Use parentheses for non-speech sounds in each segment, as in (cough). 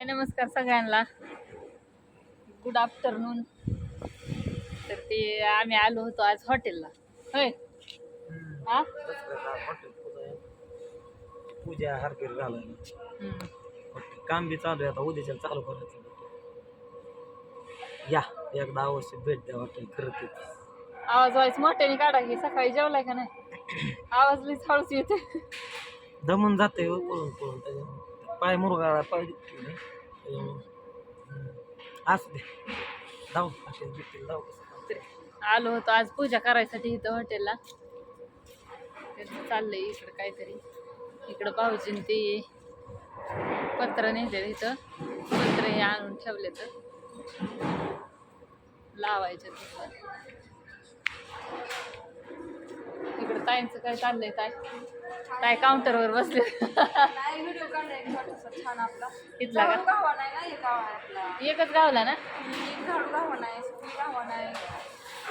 नमस्कार सगळ्यांना. Good afternoon तर ते आम्ही आलो होतो आज हॉटेलला. होय? हा? पूजा घालायला हम्म. काम बी चालू आहे आता उद्याच्या चालू करायचं या एकदा अवश्य भेट द्या हॉटेल करत आवाज वाईस मोठ्याने काढा की सकाळी जेवलाय का नाही? आवाज लईच हळूच येते दमून जाते हो पळून पळून त्याच्यामुळे. पाय मुरगाळा पाहिजे दुखतो असू दे. जाऊ हॉटेल भेटेल जाऊ आलो होतो आज पूजा करायसाठी इथं हॉटेलला. त्यांचं चाललंय इकडं काहीतरी. इकडं भाऊजीन ते पत्र नेते इथं. पत्र हे आणून ठेवले तर लावायचे तिथं. ताईंचं काय चाललंय ताई? ताई काउंटरवर बसले. व्हिडिओ छोटासा छान आपला. इथला का? गावा नाही ना एक गावा आहे आपला एकच गावला ना? एक झाडू गावा नाही गावा नाही.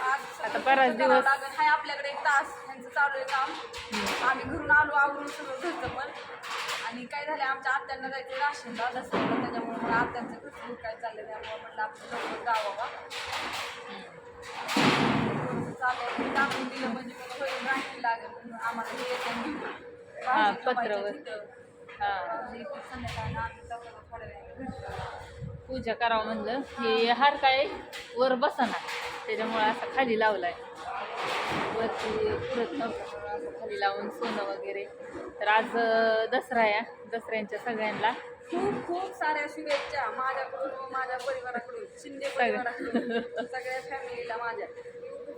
आज आता बराच करावं दिवस- लागेल. हाय आपल्याकडे एक तास यांचं चालू आहे काम. आम्ही घरून आलो आवरून सगळं घरचं पण. आणि काय झालं आमच्या आत्यांना जायचं राशनला दसऱ्याला त्याच्यामुळे मला आत्यांचं घरचं काय चाललं त्यामुळे म्हटलं आपलं लवकर गावावा चालेल टाकून दिलं म्हणजे मग होईल राखी लागेल म्हणून आम्हाला हे. हा, पत्रावर. हा. पूजा करावं म्हणलं. हे हार काय वर बसना त्याच्यामुळे असं खाली लावलाय. वरती पुरत नव्हतं. म्हणून असं खाली लावून सोनं वगैरे. तर आज दसरा या दसऱ्यांच्या सगळ्यांना. खूप खूप साऱ्या शुभेच्छा. माझ्याकडून माझ्या परिवाराकडून. शिंदे परिवाराकडून. सगळ्या फॅमिलीला माझ्या.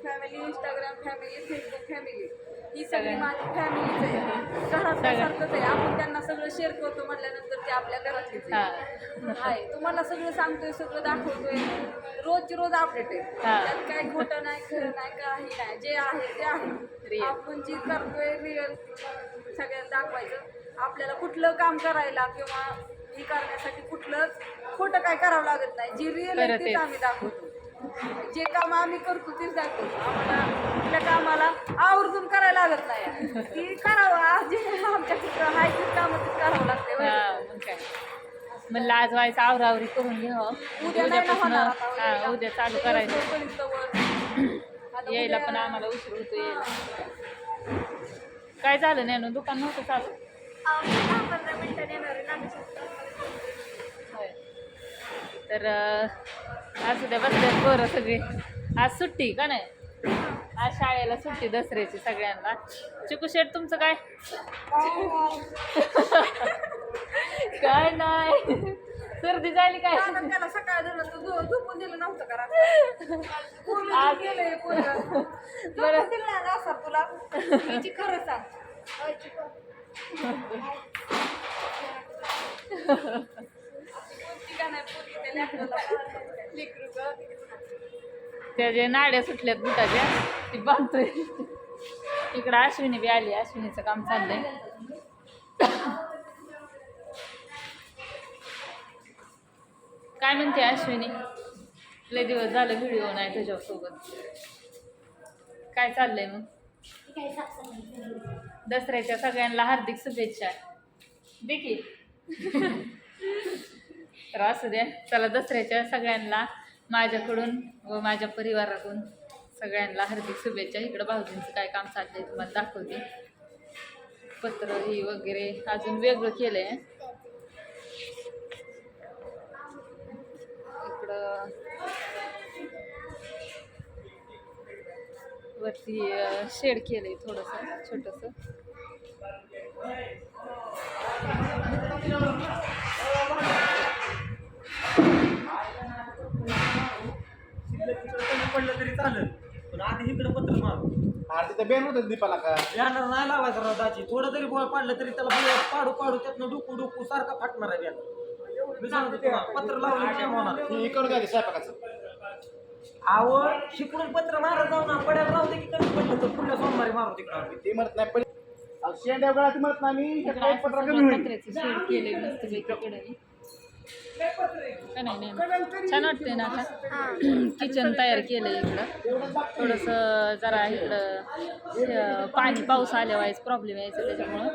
YouTube family Instagram family Facebook family ही सगळी. माझी फॅमिलीच आहे. आहे. आपण त्यांना सगळं शेअर करतो म्हटल्यानंतर ते आपल्या घरातलीच आहे. तुम्हाला सगळं सांगतोय सगळं दाखवतोय. रोजची रोज अपडेट आहे. त्यात काय खोटं नाही खरं नाही काही नाही. जे आहे ते आहे. आपण जी करतोय रिअल सगळ्यांना दाखवायचं. आपल्याला कुठलं काम करायला किंवा हे करण्यासाठी कुठलंच खोटं काय करावं लागत नाही. जी रिअल आहे तेच. आम्ही दाखवतो. जे काम आम्ही करतो तेच दाखवतो. आम्हाला कुठल्या कामाला आवर्जून करायला लागत नाही. की करावं आज जे आमच्या तिथं हाय तेच कामं तेच करावं लागते हा मग काय. म्हणलं आज व्हायचं आवरावरी करून घ्यावं उद्या नाही ना उद्यापासून होणार आता हा उद्या. चालू करायचं. (coughs) यायला उद्या- पण आम्हाला उशीर होतो यायला. काय झालं नाही दुकान नव्हतं चालू? पंधरा मिनिटांनी येणार आहे तर असू द्या बसल्यात पोरं सगळे. आज सुट्टी का नाही? आज शाळेला सुट्टी दसऱ्याची सगळ्यांना. चिकू शेट तुमचं काय? काय नाही. सर्दी झाली काय? त्याला सकाळ झोपून दिलं नव्हतं का रात्री? पूर्ण आज- गेलंय पोरगं. बरं. असं तुला? हिची खरं सांग कोणती का नाही पोरगी त्या जे नाड्या सुटल्यात बुटाच्या ती बांधतोय. इकडं अश्विनी बी आली अश्विनीचं काम चाललंय. काय म्हणते अश्विनी? लय दिवस झालं व्हिडिओ नाही तुझ्यासोबत. काय चाललंय मग? दसऱ्याच्या सगळ्यांना हार्दिक शुभेच्छा. देखील तर असू द्या चला दसऱ्याच्या सगळ्यांना माझ्याकडून व माझ्या परिवाराकडून सगळ्यांना हार्दिक शुभेच्छा. इकडं भाऊजींचं काय काम चाललंय तुम्हाला दाखवते. पत्र ही वगैरे अजून वेगळं केलंय. इकडं वरती शेड केलंय थोडंसं छोटंसं पडलं तरी चालेल पण आधी इकडे पत्र मारू अरे तिथं बेन होतं दीपाला का? बॅनर नाही लावायचा राव दाची थोडं तरी बोळ पाडलं तरी त्याला बोळ पाडू पाडू त्यातनं डुकू डुकू सारखा फाटणार आहे बॅनर मी सांगतो तुम्हाला पत्र लावलं काय होणार. हे करून स्वयंपाकाचं. आवड शिकडून पत्र मारत जाऊ ना पड्याला राहू दे की कमी पडलं तर पुढल्या सोमवारी मारू तिकडं ते म्हणत नाही पण शेंड्या गळा ती म्हणत नाही मी पत्र कमी होईल. पत्र्याचं शेड केलंय मस्त पैकी का नाही नाही. छान वाटतंय ना आता. किचन तयार केलंय इकडं. थोडंसं जरा इकडं पाणी पाऊस आल्यावायच प्रॉब्लेम यायचा त्याच्यामुळं.